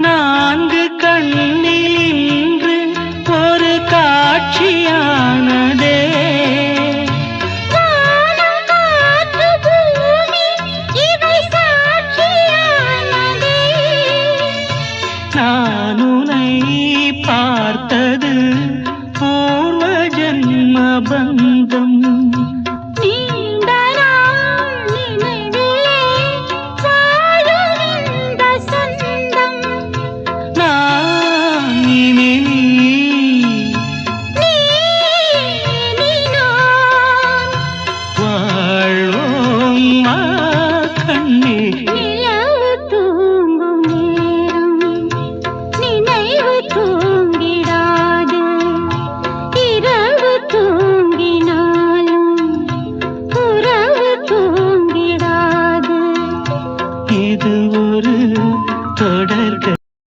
நான்கு கண்ணில் இன்று ஒரு காட்சியானதே. நானுனை பார்த்தது பூர்வ ஜன்ம பந்தம் இது ஒரு தொடர்கள்